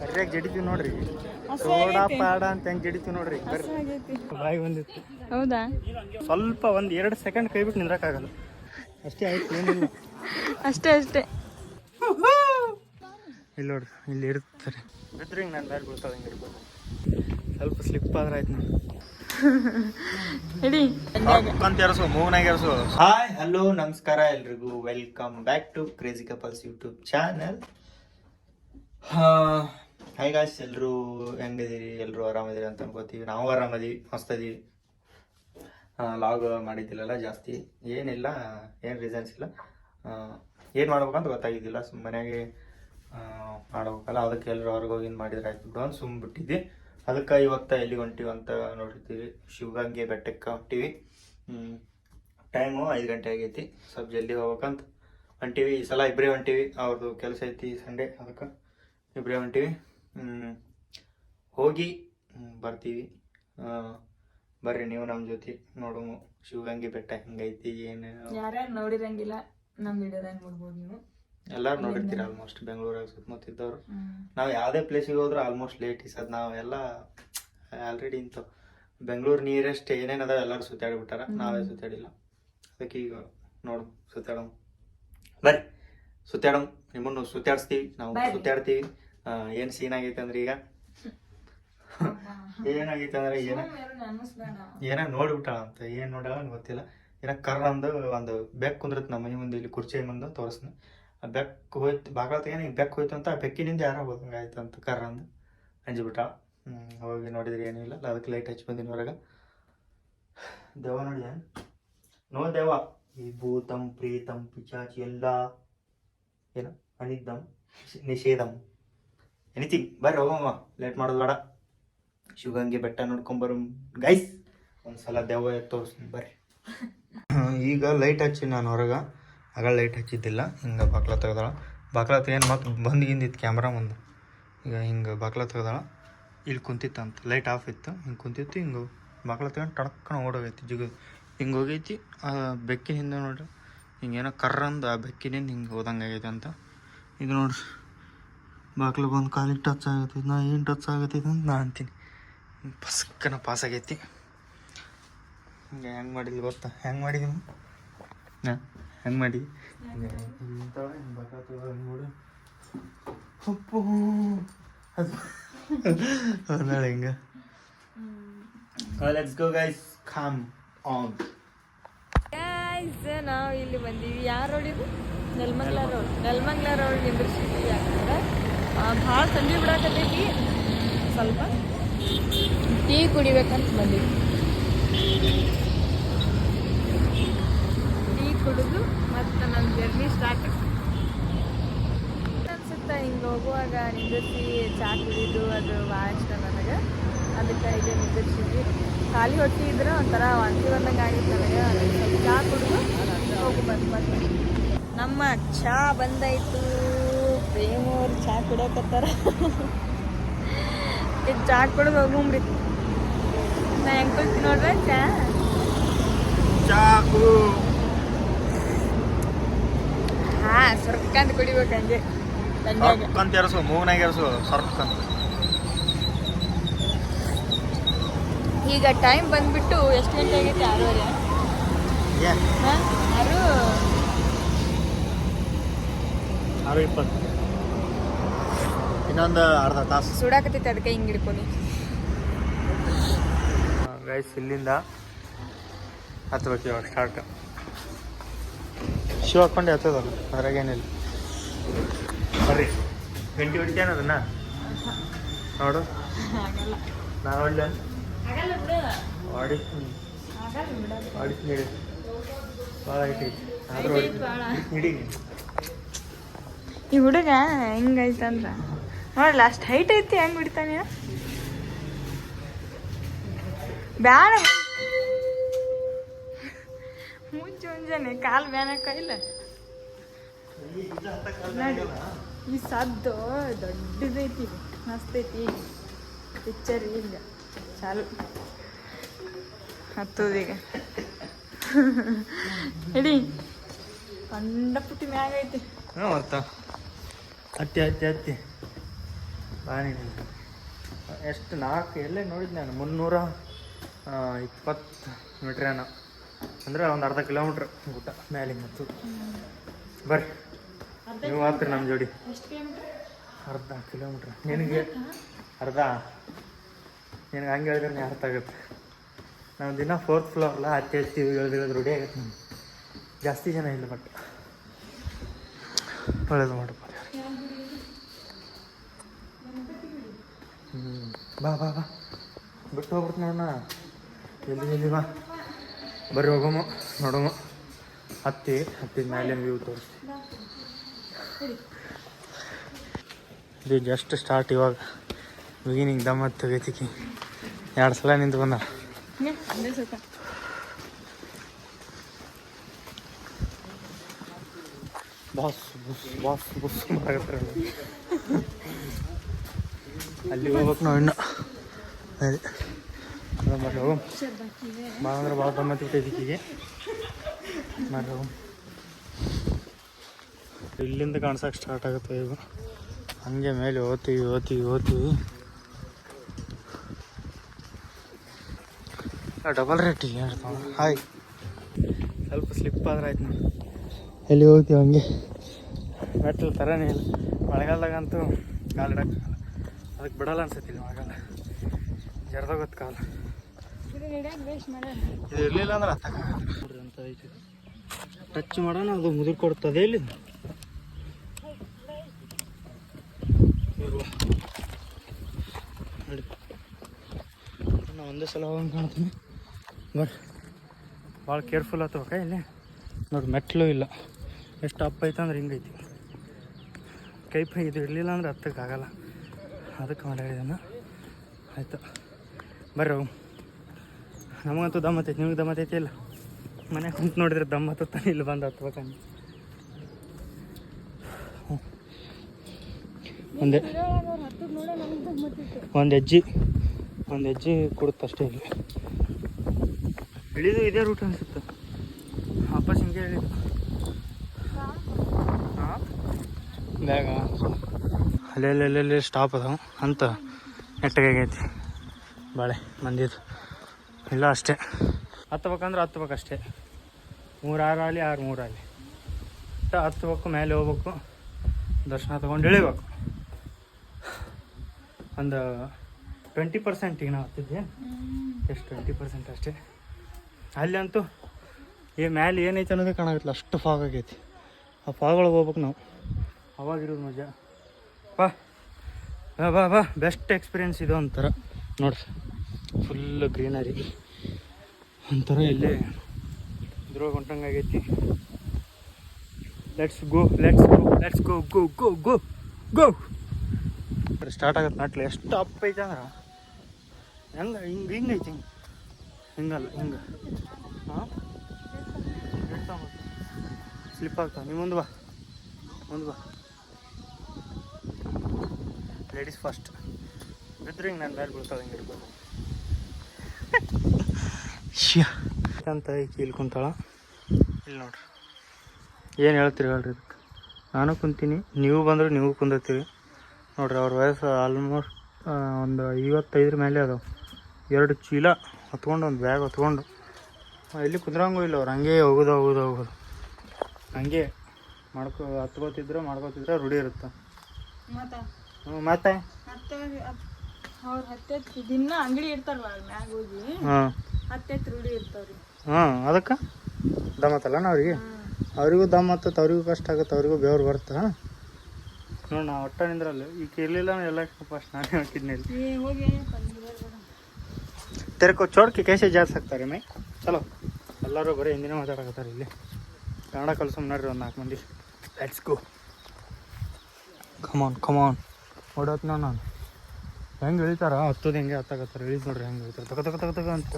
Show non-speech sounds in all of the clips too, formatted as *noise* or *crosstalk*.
ಸರಿಯಾಗಿ ಜಡಿತೀವಿ ನೋಡ್ರಿ. ಸೋಡಾ. ಪಾಡ ಅಂತ ಹೆಂಗ್ ಜಡಿತೀವಿ ನೋಡ್ರಿ. ಬಾಯಿ ಬಂದಿತ್ತು. ಹೌದಾ? ಸ್ವಲ್ಪ ಒಂದ್ ಎರಡು ಸೆಕೆಂಡ್ ಕೈ ಬಿಟ್ಟು ನಿಂದ್ರಕ್ಕಾಗಲ್ಲ. ಅಷ್ಟೇ ಆಯ್ತು ಏನಿಲ್ಲ. ಅಷ್ಟೇ ಅಷ್ಟೇ. ಇಲ್ಲಿ ನೋಡ್ರಿ ಇಲ್ಲಿ ಇರ್ತಾರೆ ಬಿದ್ರೆ ಹಿಂಗೆ ನಾನು ಬೇರೆ ಬೀಳ್ತಾವೆ ಹಿಂಗೆ ಇರ್ಬೋದು. ಸ್ವಲ್ಪ ಸ್ಲಿಪ್ ಆದ್ರೆ ಆಯ್ತು ನೋಡಿ ಹಾಯ್ ಹಲೋ ನಮಸ್ಕಾರ ಎಲ್ರಿಗೂ. Welcome back to crazy couples YouTube channel hi guys ಎಲ್ಲರೂ ಹೆಂಗಿದ್ದೀರಿ? ಎಲ್ಲರೂ ಆರಾಮಿದ್ದೀರಿ ಅಂತ ಅನ್ಕೋತೀವಿ. ನಾವು ಆರಾಮದೀವಿ ಮಸ್ತದೀವಿ ಲಾಗ್ ಮಾಡಿದ್ದಿಲ್ಲಲ್ಲ ಜಾಸ್ತಿ. ಏನಿಲ್ಲ ಏನು ರೀಸನ್ಸ್ ಇಲ್ಲ. ಏನು ಮಾಡ್ಬೇಕಂತ ಗೊತ್ತಾಗಿದ್ದಿಲ್ಲ. ಸುಮ್ಮನೆ ಮನೆಯಾಗೆ ಮಾಡ್ಬೇಕಲ್ಲ. ಅದಕ್ಕೆ ಎಲ್ಲರೂ ಅವ್ರಿಗೆ ಹೋಗಿ ಮಾಡಿದ್ರೆ ಆಯ್ತು ಬಿಡು ಅಂತ ಸುಮ್ಮ ಬಿಟ್ಟಿದ್ವಿ ಅದಕ್ಕೆ ಇವತ್ತ ಎಲ್ಲಿ ಹೊಂಟಿವಿ ಅಂತ ನೋಡಿರ್ತೀವಿ ಶಿವಗಂಗೆ ಬೆಟ್ಟಕ್ಕೆ ಹೊಂಟಿವಿ. ಟೈಮು ಐದು ಗಂಟೆ ಆಗೈತಿ. ಸ್ವಲ್ಪ ಜಲ್ದಿ ಹೋಗ್ಬೇಕಂತ ಹೊಂಟಿವಿ. ಈ ಸಲ ಇಬ್ಬರೇ ಹೊಂಟಿವಿ. ಅವ್ರದ್ದು ಕೆಲಸ ಐತಿ ಸಂಡೇ, ಅದಕ್ಕೆ ಇಬ್ಬರೇ ಹೊಂಟಿವಿ. ಹೋಗಿ ಬರ್ತೀವಿ. ಬರ್ರಿ ನೀವು ನಮ್ಮ ಜೊತೆ ನೋಡು ಶಿವಗಂಗೆ ಬೆಟ್ಟ ಹೆಂಗೈತಿ, ಏನು ಯಾರ್ಯಾರು ನೋಡಿರಂಗಿಲ್ಲ ನಮ್ಮ ವಿಡಿಯೋದಾಗ ನೋಡ್ಬೋದು ನೀವು. ಎಲ್ಲಾರು ನೋಡಿರ್ತೀರ ಆಲ್ಮೋಸ್ಟ್ ಬೆಂಗಳೂರಲ್ಲಿ ಸುತ್ತಮುತ್ತ ಇದ್ದವ್ರು ನಾವು ಯಾವುದೇ ಪ್ಲೇಸಿಗೆ ಹೋದ್ರು ಆಲ್ಮೋಸ್ಟ್ ಲೇಟ್ ಇಸದ್ ನಾವೆಲ್ಲ ಆಲ್ರೆಡಿ ಇಂತ ಬೆಂಗಳೂರು ನಿಯರೆಸ್ಟ್ ಏನೇನು ಅದಾವ ಎಲ್ಲರೂ ಸುತ್ತಾಡ್ಬಿಟ್ಟಾರ. ನಾವೇ ಸುತ್ತಾಡಿಲ್ಲ. ಅದಕ್ಕೆ ಈಗ ನೋಡು ಸುತ್ತಾಡಮ್ ಬರ್ರಿ ಸುತ್ತಾಡಮ್ ನಿಮ್ಮನ್ನು ಸುತ್ತಾಡಿಸ್ತೀವಿ. ನಾವು. ಸುತ್ತಾಡ್ತೀವಿ. ಏನು ಸೀನ್ ಆಗೈತೆ ಅಂದ್ರೆ ಈಗ? ಏನಾಗೈತೆ ಅಂದ್ರೆ ಏನ? ಏನ ನೋಡ್ಬಿಟ್ಟಾಳ ಅಂತ ಏನು ನೋಡಲ್ಲ ಗೊತ್ತಿಲ್ಲ. ಏನ ಕರ್ರಂದು ಒಂದು ಬೆಕ್ ಕುಂದ್ರತ್ ನಮ್ಮ ಮನೆ ಮುಂದೆ ಇಲ್ಲಿ ಕುರ್ಚಿ ಮುಂದೆ ತೋರಿಸ್ನ. ಆ ಬೆಕ್ಕು ಹೋಯ್ತು ಬಾಗಳ ತೆಗೆ ಬೆಕ್ಕು ಹೋಯ್ತು ಅಂತ ಬೆಕ್ಕಿನಿಂದ ಯಾರೋ ಹೋದಂಗೆ ಆಯ್ತು ಅಂತ ಕರ್ ಅಂದು ಅಂಜಿಬಿಟ್ಟಾಳ ಹ್ಮ್, ಹೋಗಿ ನೋಡಿದ್ರೆ ಏನಿಲ್ಲ ಅದಕ್ಕೆ ಲೈಟ್ ಹಚ್ಚಿ ಬಂದಿನ ಹೊರಗೆ. ದೇವ ನೋಡಿ ನೋ ದೇವ. ಈ ಭೂತಂ, ಪ್ರೀತಂ ಪಿಚಾಚಿ ಎಲ್ಲ ಏನು? ಅನಿದ್ದಂ ನಿಷೇಧಂ. ಎನಿಥಿಂಗ್ ಬರ್ರಿ ಹೋಗಮ್ಮ ಲೇಟ್ ಮಾಡೋದು ಬೇಡ. ಶಿವಗಂಗೆ ಬೆಟ್ಟ ನೋಡ್ಕೊಂಬರು ಗೈಸ್ ಒಂದ್ಸಲ ದೆವ್ವ ತೋರಿಸ್ತೀನಿ. ಬರ್ರಿ. ಈಗ ಲೈಟ್ ಹಚ್ಚಿ ನಾನು ಹೊರಗೆ. ಆಗ ಲೈಟ್ ಹಚ್ಚಿದ್ದಿಲ್ಲ ಹಿಂಗೆ ಬಾಕ್ಲ ತೆಗ್ದಾಳ. ಬಾಕ್ಲ ತೆಗೆದು ಮತ್ತು ಬಂದು ಹಿಂದಿತ್ತು ಕ್ಯಾಮ್ರಾ ಮುಂದೆ. ಈಗ ಹಿಂಗೆ ಬಾಕ್ಲ ತೆಗ್ದಾಳ. ಇಲ್ಲಿ ಕುಂತಿತ್ತಂತ ಲೈಟ್ ಆಫ್ ಇತ್ತು. ಹಿಂಗೆ ಕುಂತಿತ್ತು, ಹಿಂಗೆ ಬಾಕ್ಲ ತಗೊಂಡು ಟಡ್ಕನ ಓಡೋಗೈತಿ ಜಿಗ. ಹಿಂಗೆ ಹೋಗೈತಿ, ಆ ಬೆಕ್ಕಿನ ಹಿಂದೆ ನೋಡ್ರಿ. ಹಿಂಗೇನೋ ಕರ್ರಂದು ಆ ಬೆಕ್ಕಿನಿಂದ ಹಿಂಗೆ ಹೋದಂಗೆ ಆಗೈತೆ ಅಂತ. ಇದು ನೋಡ್ರಿ. ಬಾಕ್ಲ ಬಂದು ಕಾಲಿಗೆ ಟಚ್ ಆಗತ್ತೈತಿ ನಾ ಏನು ಟಚ್ ಆಗತ್ತೈತಿ ಅಂತ ನಾ ಅಂತೀನಿ. ಪಸ್ಕನ ಪಾಸ್ ಆಗೈತಿ. ಹಿಂಗೆ ಹೆಂಗೆ ಮಾಡಿದ್ವಿ ಗೊತ್ತಾ? ಹೆಂಗೆ ಮಾಡಿದೀನಿ ನಾ ಹೆಂಗೆ ಮಾಡಿ. ನೋಡು ಅಪ್ಪೋ ಅದು ನಾಳೆ ಹಿಂಗೆ let's go guys come on guys ನಾವು ಇಲ್ಲಿ ಬಂದೀವಿ. ಯಾವ ರೋಡ್ ಇದು? ನೆಲಮಂಗ್ಲ ರೋಡ್. ನೆಲಮಂಗ್ಲ ರೋಡ್ ನಿಂದ್ರಿಸಿದ್ವಿ ಯಾಕಂದ್ರೆ ಭಾಳ ಸಂಜೆ ಬಿಡಾಕತ್ತೈತಿ. ಸ್ವಲ್ಪ ಟೀ ಕುಡಿಬೇಕಂತ ಬಂದೀವಿ. ಕುಡಿದು ಮತ್ತು ನನ್ನ ಜರ್ನಿ ಸ್ಟಾರ್ಟ್ ಅನ್ಸುತ್ತೆ ಹಿಂಗೆ ಹೋಗುವಾಗ ನಿಂದಿಸಿ ಚಾ ಕುಡಿದು ಅದು ಭಾಳ ಇಷ್ಟ ನನಗೆ. ಅದಕ್ಕೆ ಇದೆ ನಿಂದಿರ್ಸಿದ್ವಿ. ಖಾಲಿ ಹೊಟ್ಟೆ ಇದ್ರೆ ಒಂಥರ ವಾಂತಿ ಬಂದಂಗೆ ಆಗಿತ್ತು ನನಗೆ. ಸ್ವಲ್ಪ ಚಾ ಕುಡಿದು ಹೋಗು ಬಂದು ಬಂದು. ನಮ್ಮ ಚಾ ಬಂದಾಯ್ತು. ಪ್ರೇಮವ್ರು ಚಾ ಕುಡಿಯಕತ್ತಾರ ಈಗ ಚಾ ಕುಡಿದು ಹೋಗುಂಬ್ರಿ ನಾ ಹೆಂಗ್ ಕೊಡ್ತೀನಿ ನೋಡ್ರೆ ಚಾ? ಚಾಕು ಹಾಂ ಸರ್ಕಂತ ಕುಡಿಬೇಕು ಹಂಗೆ. ತಣ್ಣಗೆ ಸರ್ಕಂತ ಎರಸು ಮೂಗ್ನಾಗ ಎರಸು ಸರ್ಕಂತ ಈಗ ಟೈಮ್ ಬಂದ್ಬಿಟ್ಟು ಎಷ್ಟು ಗಂಟೆ ಆಗೈತೆ? ಆರೂವರೆ. ಆರು. ಆರು ಇಪ್ಪತ್ತು. ಇನ್ನೊಂದು ಅರ್ಧ ತಾಸು. ಸುಡಾಕತ್ತೈತೆ ಅದಕ್ಕೆ ಹಿಂಗೆ ಹಿಡ್ಕೊಂಡು. ಗೈಸ್ ಇಲ್ಲಿಂದ ಹತ್ತು ಇವಾಗ ಸ್ಟಾರ್ಟ್ ಶಿವ ಹಾಕ್ಕೊಂಡು ಹತ್ತದಲ್ಲ ಅದ್ರಾಗೇನಿಲ್ಲ ಬರ್ರಿ. ಗಂಟೆ ಹೊಡಿತೇನೆ ಅದನ್ನ ನೋಡು. ಆಗಲ್ಲ ನಾನು ಹೊಡ್ಲೆ. ಆಗಲ್ಲ ಬಿಡು. ಹೊಡಿತೀನಿ ಹೊಡಿತೀನಿ ಹಿಡಿ ಭಾಳ ಐತಿ. ಆದ್ರೂ. ಹಿಡಿ ಈ ಹುಡುಗ ಹೆಂಗೈತಂದ್ರ ನೋಡಲ್ಲ ಅಷ್ಟು ಹೈಟ್ ಐತಿ ಹೆಂಗ್ ಬಿಡ್ತಾನೆ ಬ್ಯಾಡ. ಮುಂಚೆ ಮುಂಜಾನೆ, ಕಾಲು ಬ್ಯಾನಕ್ಕ ಇಲ್ಲ. ನೋಡಿ, ಈ ಸದ್ದು ದೊಡ್ಡದೈತಿ, ಮಸ್ತೈತಿ. ಪಿಕ್ಚರ್ ಈಗ. ಚಾಲು. ಹತ್ತೋದೀಗ ಇಡೀ. ಕಂಡಪುಟ್ಟಿ ಮ್ಯಾಗ ಐತಿ. ಹಾಂ ಮತ್ತು ಹತ್ತಿ ಹತ್ತಿ ಹತ್ತಿ. ಬಾನಿ ಎಷ್ಟು ನಾಲ್ಕು, ಎಲ್ಲೇ ನೋಡಿದ್ ನಾನು? ಮುನ್ನೂರ ಇಪ್ಪತ್ತು ಮೀಟ್ರ್ ಏನೋ. ಅಂದರೆ ಒಂದು ಅರ್ಧ ಕಿಲೋಮೀಟ್ರ್ ಗುಡ್ಡ ಮ್ಯಾಲಿಂಗ್ ಮತ್ತು ಬರ್ರಿ. ನೀವು ಮಾತ್ರ ನಮ್ಮ ಜೋಡಿ. ಅರ್ಧ ಕಿಲೋಮೀಟ್ರ್. ನಿನಗೆ ಅರ್ಧ? ನಿನಗೆ ಹಂಗೆ ಹೇಳಿದ್ರೆ ನೀ ಅರ್ಥ ಆಗುತ್ತೆ. ನಾವು ದಿನ ಫೋರ್ತ್ ಫ್ಲೋರ್ಲ ಹತ್ತಿ ಹತ್ತಿ ಇಳಿದು ರೂಢಿ ಆಗುತ್ತೆ ನಮ್ಗೆ. ಜಾಸ್ತಿ ಜನ ಇಲ್ಲ ಬಟ್ ಒಳ್ಳೇದು ಮಾಡಪ್ಪ ಹ್ಞೂ ಬಾ ಬಾ ಬಾ. ಬಿಟ್ಟು ಹೋಗ್ಬಿಡ್ತು ನೋಡೋಣ ಎಲ್ಲಿ ಎಲ್ಲಿ ಬಾ. ಬರ್ರಿ ಹೋಗಮ್ಮ ನೋಡಮ್ಮ ಹತ್ತಿ, ಹತ್ತಿದ ಮೇಲೆ ವ್ಯೂ ತೋರಿಸ್ತೀವಿ ಇದು ಜಸ್ಟ್ ಸ್ಟಾರ್ಟ್ ಇವಾಗ. ಬಿಗಿನಿಂಗ್ ದಮ್ ಹತ್ತು ಎರಡು ಸಲ ನಿಂತು ಬಂದ ಬಾಸ್, ಬುಸ್ ಬಾಸ್, ಬುಸ್ ಅಲ್ಲಿ ಹೋಗ್ಬೇಕು ನಾವು ಇನ್ನು. ಅದೇ ಮಾಡ್ರಿ ಹೋಗಮ್. ಭಾಳ ಅಂದ್ರೆ ಭಾಳ ಮಾಡ್ರಿ ಹೋಗಮ್ ಇಲ್ಲಿಂದ ಕಾಣ್ಸಕ್ಕೆ ಸ್ಟಾರ್ಟ್ ಆಗುತ್ತೆ ಈಗ ಹಂಗೆ ಮೇಲೆ ಓದ್ತೀವಿ ಓದ್ತೀವಿ ಓದ್ತೀವಿ ಡಬಲ್ ರೇಟ್ ಹಾಯ್ ಸ್ವಲ್ಪ ಸ್ಲಿಪ್ ಆದ್ರೆ ಆಯ್ತು ಎಲ್ಲಿ ಹೋಗ್ತೀವಿ ಹಂಗೆ. ಮೆಟ್ಲು ಥರನೇ ಇಲ್ಲ. ಮಳೆಗಾಲದಾಗಂತೂ ಕಾಲು ಇಡಕ್ಕೆ ಅದಕ್ಕೆ ಬಿಡಲ್ಲ ಅನ್ಸತ್ತೆ ಇಲ್ಲಿ ಮಳೆಗಾಲ. ಜರ್ದೋಗತ್ತೆ ಕಾಲು. ಇರಲಿಲ್ಲ ಅಂದ್ರೆ ಅಂತ ಐತಿ ಟಚ್ ಮಾಡೋಣ, ಅದು ಮುದುರ್ ಕೊಡ್ತದೆ ಇಲ್ಲಿ. ನಾನು ಒಂದೇ ಸಲ ಹೋಗೋಣ ಕಾಣ್ತೀನಿ. ಬರ್ರಿ ಭಾಳ ಕೇರ್ಫುಲ್ ಆತವ ಇಲ್ಲಿ. ನೋಡಿ, ಮೆಟ್ಲು ಇಲ್ಲ. ಎಷ್ಟು ಅಪ್ ಐತೆ ಅಂದ್ರೆ ಹಿಂಗೈತಿ ಕೈ ಪೈ ಇದು ಇರಲಿಲ್ಲ ಅಂದ್ರೆ ಹತ್ತಕ್ಕಾಗಲ್ಲ ಅದಕ್ಕೆ ಮಾಡಿದನ್ನು ಆಯ್ತು. ಬರ್ರಿ ನಮಗಂತೂ ದಮ್ ಹತ್ತೈತಿ, ನಿಮಗೆ ದಮ್ ಹತ್ತೈತಿ ಇಲ್ಲ? ಮನೆ ಕುಂತು ನೋಡಿದ್ರೆ ದಮ್ ಹತ್ತಾನೆ ಇಲ್ಲಿ ಬಂದು ಹತ್ಬೇಕಂತ. ಒಂದೇ ಒಂದು ಹೆಜ್ಜೆ ಒಂದು ಹೆಜ್ಜೆ ಕೊಡುತ್ತಷ್ಟೇ ಇಲ್ಲಿ. ಇಳಿದು ಇದೇ ರೂಟ್ ಅನಿಸುತ್ತೆ. ವಾಪಸ್ ಹಿಂಗೆ ಇಳಿದು. ಹಾಂ ಬ್ಯಾಗ ಅಲ್ಲೆಲ್ಲಿ ಅಲ್ಲೆಲ್ಲಿ ಸ್ಟಾಪ್ ಅದಾವ? ಅಂತ ನೆಟ್ಟಗಾಗೈತಿ ಬಾಳೆ, ಮಂದಿದು. ಇಲ್ಲ ಅಷ್ಟೇ. ಹತ್ಬೇಕಂದ್ರೆ ಹತ್ಬೇಕಷ್ಟೇ ಮೂರು ಆರು ಆಗಲಿ, ಆರು ಮೂರು ಆಗಲಿ. ಒಟ್ಟು ಹತ್ಬೇಕು ಮೇಲೆ ಹೋಗ್ಬೇಕು. ದರ್ಶನ ತೊಗೊಂಡು ಇಳಿಬೇಕು. ಒಂದು ಟ್ವೆಂಟಿ ಪರ್ಸೆಂಟಿಗೆ ನಾವು ಹತ್ತಿದ್ದೆ ಎಷ್ಟು ಟ್ವೆಂಟಿ ಪರ್ಸೆಂಟ್ ಅಷ್ಟೇ. ಅಲ್ಲಂತೂ ಈ ಮ್ಯಾಲೆ ಏನೈತೆ ಅನ್ನೋದೇ ಕಾಣಾಗತ್ತಲ್ಲ. ಅಷ್ಟು ಫಾಗ್ ಆಗೈತಿ. ಆ ಫಾಗ್ ಒಳಗೆ ಹೋಗ್ಬೇಕು ನಾವು. ಅವಾಗಿರೋದು ಮಜಾ. ಬಾ. ಬಾ ಬಾ ಬಾ. ಬೆಸ್ಟ್ ಎಕ್ಸ್ಪೀರಿಯನ್ಸ್ ಇದು ಒಂಥರ ನೋಡಿ ಫುಲ್ ಗ್ರೀನರಿ ಒಂಥರ ಇಲ್ಲಿ ಇದ್ರೊಳಗೆ ಹೊಂಟಂಗೆ ಆಗೈತಿ. Let's go let's go let's go go go go go start ಆಗತ್ತೆ ನಟ್ಲಿ. ಎಷ್ಟು ಅಪ್ ಐತೆ ಅಂದ್ರೆ? ಹೆಂಗೆ ಹಿಂಗೆ ಹಿಂಗೆ ಐತಿ ಹಿಂಗೆ? ಹಿಂಗಲ್ಲ ಹಿಂಗೆ. ಹಾಂ? ಸ್ಲಿಪ್ ಆಗ್ತಾವ ನೀವು ಮುಂದೆ ಬಾ. ಮುಂದೆ ಬಾ. ಲೇಡೀಸ್ ಫಸ್ಟ್ ಬಿದ್ದರೆ ಹಿಂಗೆ ನಾನು ಮೇಲೆ ಬೀಳ್ತಾವೆ ಹಿಂಗೆ ಇರ್ಬೋದು ಶ್ಯಾ ಅಂತ ಈಕಿ ಇಲ್ಲಿ ಕುಂತಾಳ. ಇಲ್ಲಿ ನೋಡ್ರಿ. ಏನು ಹೇಳ್ತೀರಿ ಹೇಳ್ರಿ ಇದಕ್ಕೆ ನಾನು ಕುಂತೀನಿ ನೀವು ಬಂದ್ರೆ ನೀವು ಕುಂದಿರ್ತೀವಿ ನೋಡ್ರಿ ಅವ್ರ ವಯಸ್ಸು ಆಲ್ಮೋಸ್ಟ್ ಒಂದು ಐವತ್ತೈದರ ಮೇಲೆ ಅದಾವ. ಎರಡು ಚೀಲ ಹೊತ್ಕೊಂಡು ಒಂದು ಬ್ಯಾಗ್ ಹೊತ್ಕೊಂಡು. ಇಲ್ಲಿ ಕುಂದ್ರಂಗೂ ಇಲ್ಲ ಅವ್ರು ಹಂಗೆ ಹೋಗೋದು ಹೋಗೋದು ಹೋಗೋದು. ಹಂಗೆ ಮಾಡ್ಕೊ ಹತ್ಕೋತಿದ್ರೆ ಮಾಡ್ಕೋತಿದ್ರೆ ರೂಢಿ ಇರುತ್ತೆ. ಮತ್ತ? ಹ್ಞೂ ಮತ್ತೆ? ಹತ್ತ ಅವ್ರು ಹತ್ತಿ ದಿನ ಅಂಗಡಿ ಇರ್ತಾರಲ್ಲ ಮ್ಯಾಗ ಹೋಗಿ. ಹಾಂ. ಅತ್ತೆ ಅದಕ್ಕ ಇರ್ತಾವ್ರಿ. ಹಾಂ ಅದಕ್ಕೆ? ದಮ್ಮತ್ತಲ್ಲ ಅವ್ರಿಗೆ? ಅವ್ರಿಗೂ ದಮ್ ಹತ್ತತ್ತು ಅವ್ರಿಗೂ ಕಷ್ಟ ಆಗುತ್ತೆ ಅವ್ರಿಗೂ ಬೆವ್ರು ಬರುತ್ತೆ ನೋಡಿ ನಾ ಒಟ್ಟ ನಿಂದ್ರಲ್ಲ ಈಗ ಇರ್ಲಿಲ್ಲ ಎಲ್ಲ ಫಸ್ಟ್ ನಾನೇ ಹಾಕಿದ್ನಿ ತೆರಕೋ ಚೋಡ್ಕೆ ಕೇಸೆ ಜಾಸ್ತಿ ಹಾಕ್ತಾರೆ ಮೈ. ಚಲೋ. ಎಲ್ಲರೂ ಬರೀ ಹಿಂದಿನ ಮಾತಾಡಕತ್ತಾರೆ ಇಲ್ಲಿ. ಕನ್ನಡ ಕಲಸ ನೋಡ್ರಿ ಒಂದು ನಾಲ್ಕು ಮಂದಿ. Let's go come on come on ಓಡೋತ್ ನಾನು? ಹೆಂಗೆ ಇಳಿತಾರ ಹತ್ತೋದು ಹೆಂಗೆ ಹತ್ತಾಗತ್ತಾರ ಇಳಿದು ನೋಡ್ರಿ ಹೆಂಗೆ ಇಳಿತಾರೆ ತಗ ತಗ ತಗ ತಗ ಅಂತ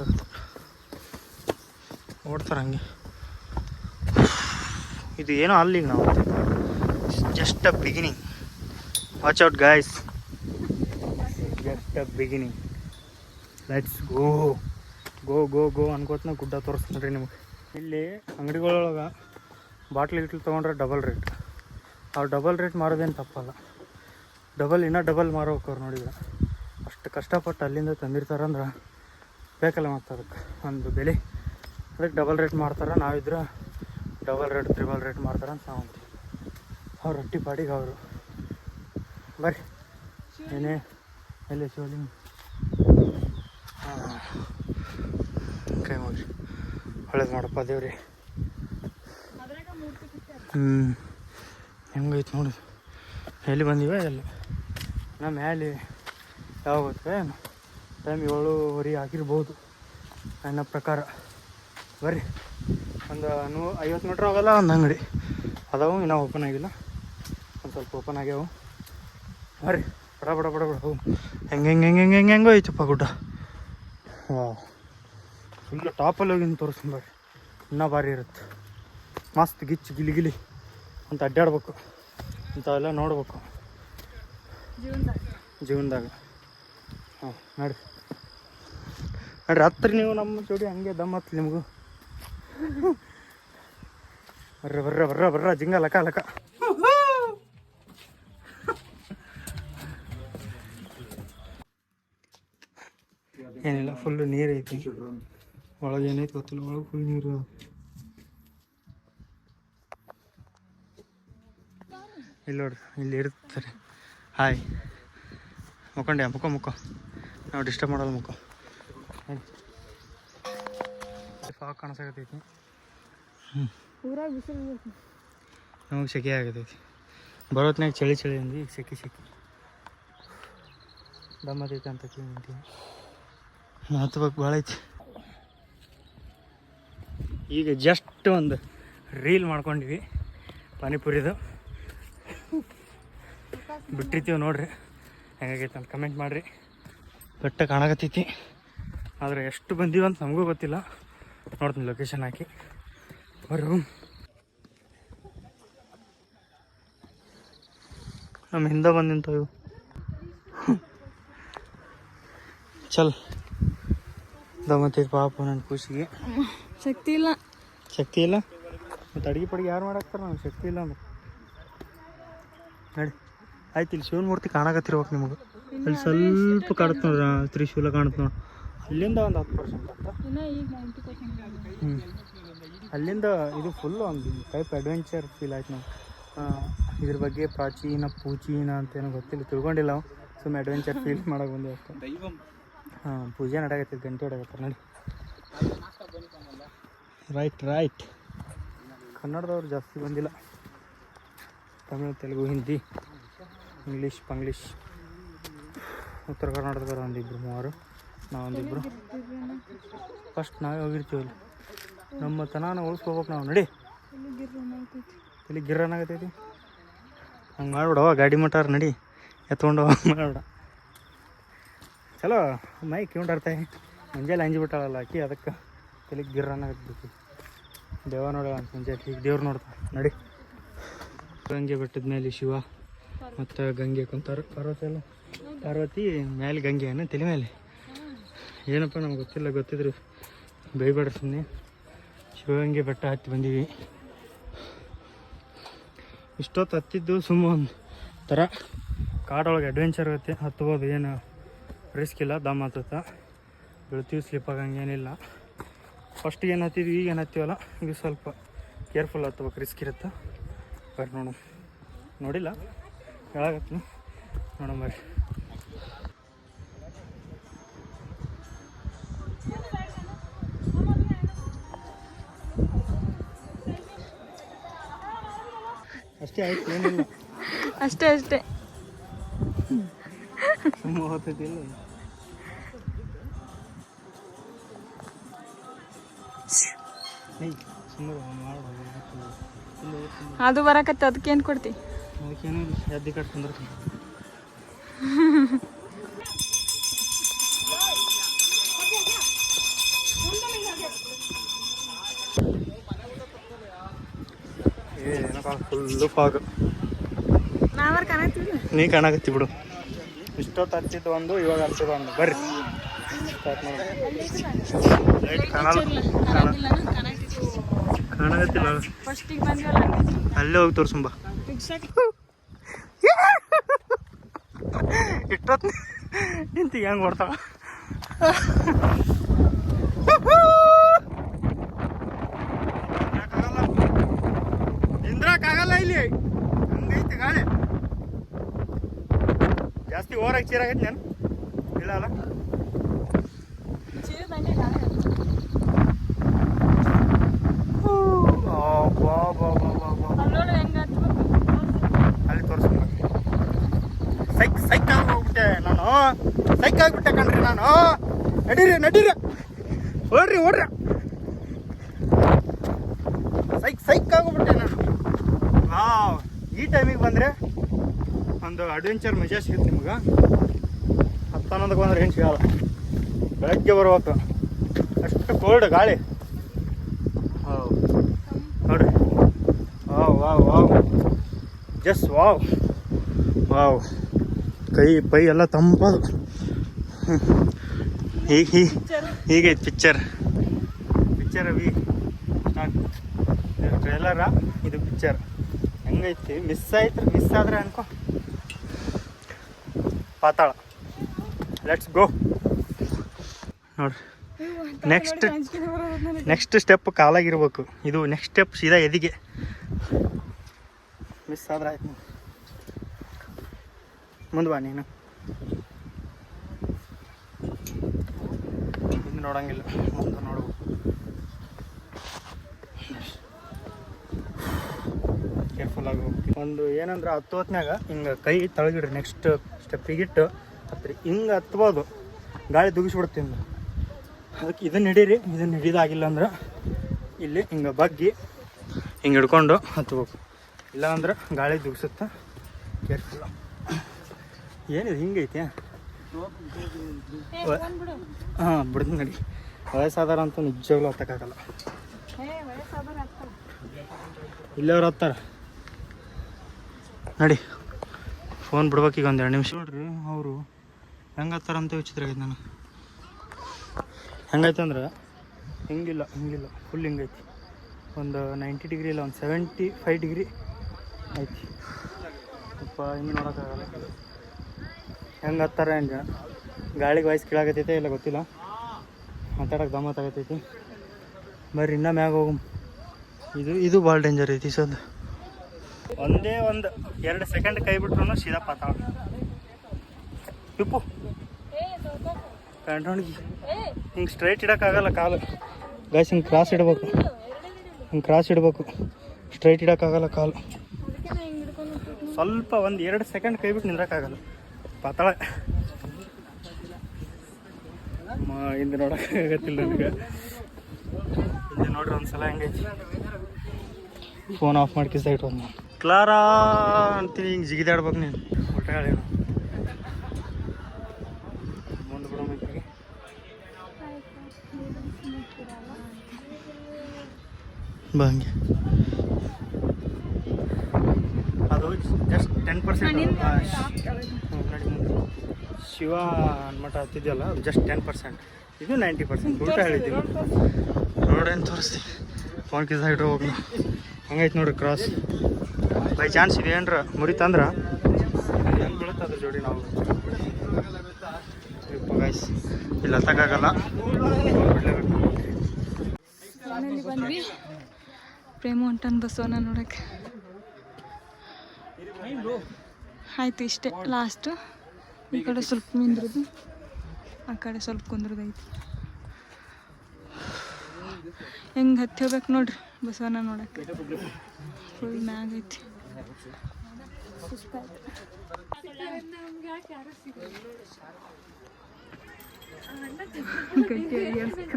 ಓಡ್ತಾರೆ ಹಂಗೆ. ಇದು ಏನೋ ಅಲ್ಲಿಗೆ ನಾವು. Just a beginning watch out guys just a beginning let's go go go go ಅನ್ಕೋತ್ನ ಗುಡ್ಡ ತೋರಿಸ್ತೀನಿ ನಿಮ್ಗೆ. ಇಲ್ಲಿ ಅಂಗಡಿಗಳೊಳಗೆ ಬಾಟ್ಲಿ ಇಟ್ಲು ತೊಗೊಂಡ್ರೆ ಡಬಲ್ ರೇಟ್ ಅವ್ರು ಡಬಲ್ ರೇಟ್ ಮಾರೋದೇನು ತಪ್ಪಲ್ಲ. ಡಬಲ್ ಇನ್ನೂ ಡಬಲ್ ಮಾರೋಕ್ಕವ್ರು ನೋಡಿದ್ರೆ. ಕಷ್ಟಪಟ್ಟು ಅಲ್ಲಿಂದ ತಂದಿರ್ತಾರಂದ್ರೆ ಬೇಕಲ್ಲ ಮತ್ತು ಅದಕ್ಕೆ ಒಂದು ಬೆಲೆ. ಅದಕ್ಕೆ ಡಬಲ್ ರೇಟ್ ಮಾಡ್ತಾರೆ. ನಾವಿದ್ರೆ ಡಬಲ್ ರೇಟ್ ತ್ರಿಬಲ್ ರೇಟ್ ಮಾಡ್ತಾರೆ ಅಂತ ನಾವು ಅವ್ರು ರೊಟ್ಟಿ ಪಾಡಿಗೆ ಅವರು. ಬರ್ರಿ. ಏನೇ ಎಲ್ಲಿ ಶಿವಲಿಂಗ? ಹಾಂ. ಕೈ ಹೋಗ್ರಿ ಒಳ್ಳೇದು ಮಾಡಪ್ಪ ದೇವ್ರಿ. ಹ್ಞೂ ಹೆಂಗೈತೆ ನೋಡಿ. ಎಲ್ಲಿ ಬಂದಿವೆ? ಎಲ್ಲಿ? ನಮ್ಮ ಮ್ಯಾಲೆ. ಯಾವಾಗ ಗೊತ್ತೇ? ಏನು ಟೈಮ್ ಏಳುವರೆ ಆಗಿರ್ಬೋದು. ನನ್ನ ಪ್ರಕಾರ. ಬರ್ರಿ. ಒಂದು ನೂ ಐವತ್ತು ಮೀಟ್ರ್ ಆಗೋಲ್ಲ ಒಂದು ಅಂಗಡಿ. ಅದಾವು ಇನ್ನೂ ಓಪನ್ ಆಗಿಲ್ಲ. ಒಂದು ಸ್ವಲ್ಪ ಓಪನ್ ಆಗ್ಯಾವು. ಬರ್ರಿ. ಬಡ ಬಡ ಬಡ ಬಡ. ಹೋಗು ಹೆಂಗೆ ಹೆಂಗೆ ಹೆಂಗೆ ಹೆಂಗೆ ಹೆಂಗೆ ಹೆಂಗೋ ಐತಪ್ಪ ಗುಡ್ಡ? ವಾವ್. ಫುಲ್ ಟಾಪಲ್ಲಿ ಹೋಗಿ ತೋರಿಸ್ತೀನಿ ಬರ್ರಿ. ಇನ್ನೂ ಭಾರಿ ಇರುತ್ತೆ. ಮಸ್ತ್ ಗಿಚ್ಚು ಗಿಲಿ ಗಿಲಿ ಅಂತ ಅಡ್ಡಾಡ್ಬೇಕು. ಇಂಥವೆಲ್ಲ ನೋಡ್ಬೇಕು. ಜೀವನದಾಗ. ಹಾಂ ನಡ್ರಿ ನಡ್ರಿ ನೀವು ನಮ್ಮ ಜೋಡಿ, ಹಂಗೆ ದಮ್ ಹತ್ಲಿ ನಿಮಗೂ. ಬರ್ರ ಬರ್ರ ಬರ್ರ ಬರ್ರ, ಜಿಂಗ ಲಕ ಲಕ. ಏನಿಲ್ಲ ಫುಲ್ಲು ನೀರು ಐತಿ. ಒಳಗೆ ಏನೈತಿ ಗೊತ್ತಿಲ್ಲ, ಒಳಗೆ ಫುಲ್ ನೀರು. ಇಲ್ಲಿ ನೋಡ್ರಿ ಇಲ್ಲಿ ಇರ್ತಾರೆ ಹಾಯ್ ಮುಕ್ಕೊಂಡೆ ಮುಖ ಮುಖ. ನಾವು ಡಿಸ್ಟರ್ಬ್ ಮಾಡಲ್ಲ ಮುಖ ಊರಾಗ ಬಿಸಿಲು ನಮಗೆ ಸೆಕೆ ಆಗತೈತಿ. ಬರೋತ್ನಾಗ ಚಳಿ ಚಳಿ ಅಂದ್ವಿ ಈಗ ಸೆಕೆ ಸೆಕೆ. ದಮ್ಮತೈತೆ ಅಂತ ಕೇಳಿ ಹತ್ಬೇಕು ಭಾಳ ಐತಿ. ಈಗ ಜಸ್ಟ್ ಒಂದು ರೀಲ್ ಮಾಡ್ಕೊಂಡಿವಿ ಪಾನಿಪುರಿದು. ಬಿಟ್ಟಿರ್ತೀವಿ ನೋಡ್ರಿ. ಹೆಂಗಾಗೈತೆ ಅಂತ ಕಮೆಂಟ್ ಮಾಡಿರಿ. ಬೆಟ್ಟ ಕಾಣಕತ್ತೈತಿ. ಆದರೆ ಎಷ್ಟು ಬಂದೀವಿ ಅಂತ ನಮಗೂ ಗೊತ್ತಿಲ್ಲ. ನೋಡ್ತೀನಿ ಲೊಕೇಶನ್ ಹಾಕಿ. ಬರ್ರಿ ನಮ್ಮ ಹಿಂದೆ ಬಂದಿಂತ ನಿಂತವು ಚಲ್. ದಮತೈತಿ ಪಾಪ ನನ್ನ ಖುಷಿಗೆ. ಶಕ್ತಿ ಇಲ್ಲ. ಶಕ್ತಿ ಇಲ್ಲ? ಮತ್ತು ಅಡುಗೆ ಪಡಿಗೆ ಯಾರು ಮಾಡಾಕ್ತಾರ ನನಗೆ ಶಕ್ತಿ ಇಲ್ಲ ಅಂದ್ರೆ. ನಡಿ. ಆಯ್ತು ಇಲ್ಲಿ ಶಿವನ ಮೂರ್ತಿ ಕಾಣಕತ್ತಿರ್ಬೇಕು ನಿಮಗೆ. ಅಲ್ಲಿ ಸ್ವಲ್ಪ ಕಾಣುತ್ತೆ ನೋಡ್ರಿ ತ್ರಿಶೂಲ ಕಾಣುತ್ತೆ ನೋಡಿ ಅಲ್ಲಿಂದ ಒಂದು ಹತ್ತು ಪರ್ಸೆಂಟ್ ಅಂತ ಹ್ಞೂ ಅಲ್ಲಿಂದ ಇದು ಫುಲ್ ಒಂದು ಟೈಪ್ ಅಡ್ವೆಂಚರ್ ಫೀಲ್ ಆಯ್ತು ನಾವು ಇದ್ರ ಬಗ್ಗೆ ಪ್ರಾಚೀನ ಪೂಚೀನ ಅಂತ ಏನೋ ಗೊತ್ತಿಲ್ಲ ತಿಳ್ಕೊಂಡಿಲ್ಲ ನಾವು ಸುಮ್ಮನೆ ಅಡ್ವೆಂಚರ್ ಫೀಲ್ ಮಾಡೋಕೆ ಬಂದು ಅಷ್ಟೇ. ಹಾಂ ಪೂಜೆ ನಡಗತ್ತೆ ಗಂಟೆ ಹೊಡಕತ್ತಾರ ನೋಡಿ. ರೈಟ್ ರೈಟ್ ಕನ್ನಡದವ್ರು ಜಾಸ್ತಿ ಬಂದಿಲ್ಲ. ತಮಿಳು ತೆಲುಗು ಹಿಂದಿ ಇಂಗ್ಲೀಷ್ ಪಂಗ್ಲೀಷ್. ಉತ್ತರ ಕರ್ನಾಟಕದವ್ರು ಒಂದಿಬ್ರು, ಮೂವರು. ನಾವೊಂದಿಬ್ಬರು ಫಸ್ಟ್ ನಾವೇ ಹೋಗಿರ್ತೀವಿ ನಮ್ಮ ತನಾನ ಉಳಿಸ್ಕೋಬೇಕು ನಾವು, ನಡಿ. ಇಲ್ಲಿ ಗಿರ್ರನಾಗತೈತಿ ಹಂಗೆ ಮಾಡ್ಬಿಡವ ಗಾಡಿ ಮಟಾರ್ ನಡಿ. ಎತ್ಕೊಂಡು ಮಾಡ್ಬಿಡ. ಚಲೋ ಮೈ ಕಿವಂಡರ್ತೆ ಮುಂಜಾನೆ ಅಂಜಿ ಬಿಟ್ಟಾಳಲ್ಲ ಆಕಿ ಅದಕ್ಕೆ ತಲೆಗೆ ಗಿರ್ರನಾಗತ್ತೈತಿ ದೇವ ನೋಡೋ ಅಂತ ಮುಂಜಾನೆ ಈಗ ದೇವ್ರು ನೋಡ್ತಾ, ನಡಿ. ಗಂಗೆ ಬೆಟ್ಟದ ಮೇಲೆ ಶಿವ, ಮತ್ತು ಗಂಗೆ ಕುಂತಾರ, ಪರ್ವತ ಎಲ್ಲ. ಪಾರ್ವತಿ ಮೇಲೆ ಗಂಗೆ, ಏನು ತಲೆ ಮೇಲೆ ಏನಪ್ಪ ನಮ್ಗೆ ಗೊತ್ತಿಲ್ಲ, ಗೊತ್ತಿದ್ರು. ಬೈಬೇಡ ಸುಮ್ಮನೆ ಶಿವಗಂಗೆ ಬೆಟ್ಟ ಹತ್ತಿ ಬಂದೀವಿ. ಇಷ್ಟೊತ್ತು ಹತ್ತಿದ್ದು ಸುಮ್ಮ ಒಂದು ಥರ ಕಾಡೊಳಗೆ ಅಡ್ವೆಂಚರ್ ಇರುತ್ತೆ, ಹತ್ಬೋದು, ಏನು ರಿಸ್ಕ್ ಇಲ್ಲ, ದಮ್ ಹತ್ತ ಬೀಳ್ತೀವಿ ಸ್ಲಿಪ್ ಆಗಂಗೇನಿಲ್ಲ ಫಸ್ಟ್ ಏನು ಹತ್ತಿದ್ವಿ, ಈಗ ಏನು ಹತ್ತೀವಲ್ಲ? ಇದು ಸ್ವಲ್ಪ ಕೇರ್ಫುಲ್ ಹತ್ಬೇಕು ರಿಸ್ಕ್ ಇರುತ್ತೆ. ಬರ್ರಿ ನೋಡೋಣ. ನೋಡಿಲ್ಲ? ಹೇಳಾಗತ್ತೀನಿ. ನೋಡೋಣ ಬರ್ರಿ ಅಷ್ಟೇ ಆಯ್ತು ಏನಿಲ್ಲ ಅಷ್ಟೇ ಅಷ್ಟೇ. ಸುಮ್ಮ ಮಾಡ್ಬೋದು ಅದು ಬರಕತ್ತೆ ಅದಕ್ಕೆ ಏನು ಕೊಡ್ತಿ? ಅದಕ್ಕೇನು ಏನು ಕಟ್ ಕುಂದಿರ್ತೀನಿ ಫುಲ್ಲು ಫಾಗ್. ನೀ ಕಾಣಕತ್ತಿ ಬಿಡು. ಇಷ್ಟೊತ್ತು ಹಚ್ಚಿದ್ದು ಒಂದು ಇವಾಗ ಹಚ್ಚಿದ ಒಂದು. ಬರ್ರಿ. ಕಾಣಕತ್ತಿಲ್ಲ ಅಲ್ಲೇ ಹೋಗಿ ತೋರ್ಸುಂಬ ಇಷ್ಟೊತ್ತು ನಿಂತಿಗೆ ಹೆಂಗೆ ಬರ್ತಾವ ನಿಂದ್ರಕ್ಕಾಗಲ್ಲ ಇಲ್ಲಿ. ಹಂಗೈತೆ ಗಾಳಿ. ಜಾಸ್ತಿ ಓರಾಗಿ ಚೀರಾಗೈತೆ ನಾನು. ಇಲ್ಲ ಅಲ್ಲ? ತೋರಿಸ್ಬೇಕು ಸೈಕ್ ಸೈಕ್ ಆಗ್ಬಿಟ್ಟೆ ನಾನು. ಸೈಕ್ ಆಗ್ಬಿಟ್ಟೆ ಕಣ್ರಿ ನಾನು. ನಡೀರಿ ನಡೀರಿ. ಓಡ್ರಿ ಓಡ್ರಿ. ಸೈಕ್ ಸೈಕ್ ಆಗೋಗ್ಬಿಟ್ಟೆ ನಾನು. ವಾವ್ ಈ ಟೈಮಿಗೆ ಬಂದರೆ ಒಂದು ಅಡ್ವೆಂಚರ್ ಮಜಾ ಸಿಗುತ್ತೆ ನಿಮ್ಗೆ. ಹತ್ತು ಹನ್ನೊಂದಕ್ಕೆ ಬಂದ್ರೆ ಏನು ಸಿಗಲ್ಲ. ಬೆಳಗ್ಗೆ ಬರ್ಬೇಕು. ಅಷ್ಟು ಕೋಲ್ಡ್ ಗಾಳಿ. ಹೌ ನೋಡ್ರಿ. Wow wow wow. Just wow. Wow. ಕೈ, ಪೈ ಎಲ್ಲ ತಂಪದು ಹೀಗೆ ಹೀಗೆ ಹೀಗೈತೆ ಪಿಕ್ಚರ್ ಪಿಕ್ಚರ್ ವಿ ಟ್ರೇಲರ ಇದು ಪಿಕ್ಚರ್ ಹೆಂಗೈತಿ ಮಿಸ್ ಆಯ್ತು ಮಿಸ್ ಆದ್ರೆ ಅನ್ಕೋ. ಪಾತಾಳ. ಲೆಟ್ಸ್ ಗೋ ನೋಡ್ರಿ. ನೆಕ್ಸ್ಟ್ ನೆಕ್ಸ್ಟ್ ಸ್ಟೆಪ್ ಕಾಲಾಗಿರ್ಬೇಕು. ಇದು ನೆಕ್ಸ್ಟ್ ಸ್ಟೆಪ್ ಸೀದಾ ಎದಿಗೆ. ಮಿಸ್ ಆದ್ರೆ ಆಯ್ತು ಮುಂದೆ ಬಾ ನೀನು. ನೋಡಂಗಿಲ್ಲ. ಮುಂದೆ ನೋಡ್ಬೇಕು. ಕೇರ್ಫುಲ್ ಆಗಿ ಒಂದು ಏನಂದ್ರೆ ಹತ್ತು ಹೊತ್ನ್ಯಾಗ ಹಿಂಗೆ ಕೈ ತಳಗಿಡ್ರಿ ನೆಕ್ಸ್ಟ್ ಸ್ಟೆಪ್ಪಿಗಿಟ್ಟು ಹತ್ರಿ. ಹಿಂಗೆ ಹತ್ಬೋದು ಗಾಳಿ ದುಗಿಸ್ಬಿಡ್ತೀವಿ ಹಿಂಗೆ. ಅದಕ್ಕೆ ಇದನ್ನ ಹಿಡೀರಿ ಇದನ್ನ ಹಿಡಿದಾಗಿಲ್ಲ ಅಂದ್ರೆ ಇಲ್ಲಿ ಹಿಂಗೆ ಬಗ್ಗಿ ಹಿಂಗೆ ಹಿಡ್ಕೊಂಡು ಹತ್ಬೇಕು. ಇಲ್ಲ ಅಂದ್ರೆ ಗಾಳಿ ದುಗಿಸುತ್ತೆ ಕೇರ್ಫುಲ್ ಏನಿದೆ ಹಿಂಗೈತೆ ಹಾಂ ಬಿಡ್ದು ನಡಿ. ವಯಸ್ಸಾದಾರ ಅಂತೂ ನಿಜವಾಗ್ಲೂ ಹತ್ತಕ್ಕಾಗಲ್ಲ. ಇಲ್ಲವ್ರು ಹತ್ತಾರ? ನಡಿ. ಫೋನ್ ಬಿಡ್ಬೇಕು ಈಗ ಒಂದು ಎರಡು ನಿಮಿಷ. ನೋಡ್ರಿ ಅವರು ಹೆಂಗತ್ತಾರ ಅಂತ ವಿಚಿತ್ರ ಆಗೈತೆ ನಾನು ಹೆಂಗೈತೆ ಅಂದ್ರೆ ಹಿಂಗಿಲ್ಲ ಹಿಂಗಿಲ್ಲ. ಫುಲ್ ಹಿಂಗೈತಿ. ಒಂದು ನೈಂಟಿ ಡಿಗ್ರಿ ಇಲ್ಲ ಒಂದು ಸೆವೆಂಟಿ ಫೈವ್ ಡಿಗ್ರಿ ಐತಿ. ಸ್ವಲ್ಪ ಹಿಂಗೆ ನೋಡೋಕ್ಕಾಗಲ್ಲ ಹೆಂಗೆ ಹತ್ತಾರ ಹೆಂಗೆ ಗಾಳಿಗೆ ವಾಯ್ಸ್ ಕೇಳಾಕತ್ತೈತೆ ಇಲ್ಲ ಗೊತ್ತಿಲ್ಲ. ಮಾತಾಡೋಕೆ ಗಮ್ಮತ್ತಾಗತೈತಿ ಬರ್ರಿ ಇನ್ನೂ ಮ್ಯಾಗ ಹೋಗಮ್ ಇದು ಇದು ಭಾಳ ಡೇಂಜರ್ ಐತಿ ಸದ್ ಒಂದೇ ಒಂದು ಎರಡು ಸೆಕೆಂಡ್ ಕೈ ಬಿಟ್ರು ಸೀದಾ ಪಾತಾಳ. ಟಿಪ್ಪು ಕಂಡ್ರೊಣಗಿ ಹಿಂಗೆ ಸ್ಟ್ರೈಟ್ ಇಡೋಕ್ಕಾಗಲ್ಲ ಕಾಲು. ಗಾಯ್ಸ್ ಹಿಂಗೆ ಕ್ರಾಸ್ ಇಡಬೇಕು. ಹಿಂಗೆ ಕ್ರಾಸ್ ಇಡಬೇಕು. ಸ್ಟ್ರೈಟ್ ಇಡೋಕ್ಕಾಗಲ್ಲ ಕಾಲು. ಸ್ವಲ್ಪ ಒಂದು ಎರಡು ಸೆಕೆಂಡ್ ಕೈ ಬಿಟ್ಟು ನಿಂದ್ರಕ್ಕಾಗಲ್ಲ. ಪಾತಾಳ. ಹಿಂದೆ ನೋಡೋಕ್ಕಾಗತ್ತಿಲ್ಲ ನನಗೆ. ಹಿಂದೆ ನೋಡ್ರಿ ಒಂದ್ಸಲ ಹೆಂಗೈತಿ. ಫೋನ್ ಆಫ್ ಮಾಡಿ ಕಿಸ ಇಟ್ಟು ನಾನು ಕ್ಲಾರಾ ಅಂತೀನಿ ಹಿಂಗೆ ಜಿಗಿದಾಡ್ಬೇಕು ನೀನು. ಊಟ ಹೇಳಿ ಮುಂದೆ ಬಿಡೋ ಮೈಕಿಗೆ ಬಾ ಹಂಗೆ. ಅದು ಜಸ್ಟ್ ಟೆನ್ ಪರ್ಸೆಂಟ್ ಶಿವ ಮಠ ಹತ್ತಿದೆಯಲ್ಲ ಜಸ್ಟ್ ಟೆನ್ ಪರ್ಸೆಂಟ್ ಇದು ನೈಂಟಿ ಪರ್ಸೆಂಟ್ ಊಟ ಹೇಳಿದ್ದೀವಿ. ರೋಡೇನು ತೋರಿಸ್ತೀವಿ ಫೋನ್ ಕಿಸ್ ಹೋಗಿ ಹಂಗೈತೆ ನೋಡ್ರಿ ಕ್ರಾಸ್ ಬೈ ಚಾನ್ಸ್ ಇದೆ ಏನ್ರ? ಮುರಿತಂದ್ರೆ ಹೆಂಗೆ ಬೀಳುತ್ತೆ ಅದ್ರ ಜೋಡಿ ನಾವು? ಗೈಸ್ ಇಲ್ಲ ಮನೇಲಿ ಬಂದ್ವಿ. ಪ್ರೇಮ ಹೊಂಟನ್ ಬಸವನ ನೋಡಕ್ಕೆ. ಆಯ್ತು ಇಷ್ಟೇ ಲಾಸ್ಟು ಈ ಕಡೆ ಸ್ವಲ್ಪ ನಿಂದ್ರದು ಆ ಕಡೆ ಸ್ವಲ್ಪ ಕುಂದ್ರದೈತಿ ಹೆಂಗೆ ಹತ್ತಿ ಹೋಗ್ಬೇಕು ನೋಡ್ರಿ ಬಸವನ ನೋಡಕ್ಕೆ. ಫುಲ್ ಮ್ಯಾಗ ಐತಿ ಗಟ್ಟಿಯಾಗಿ ಏರ್ಸ್ಕೊತ.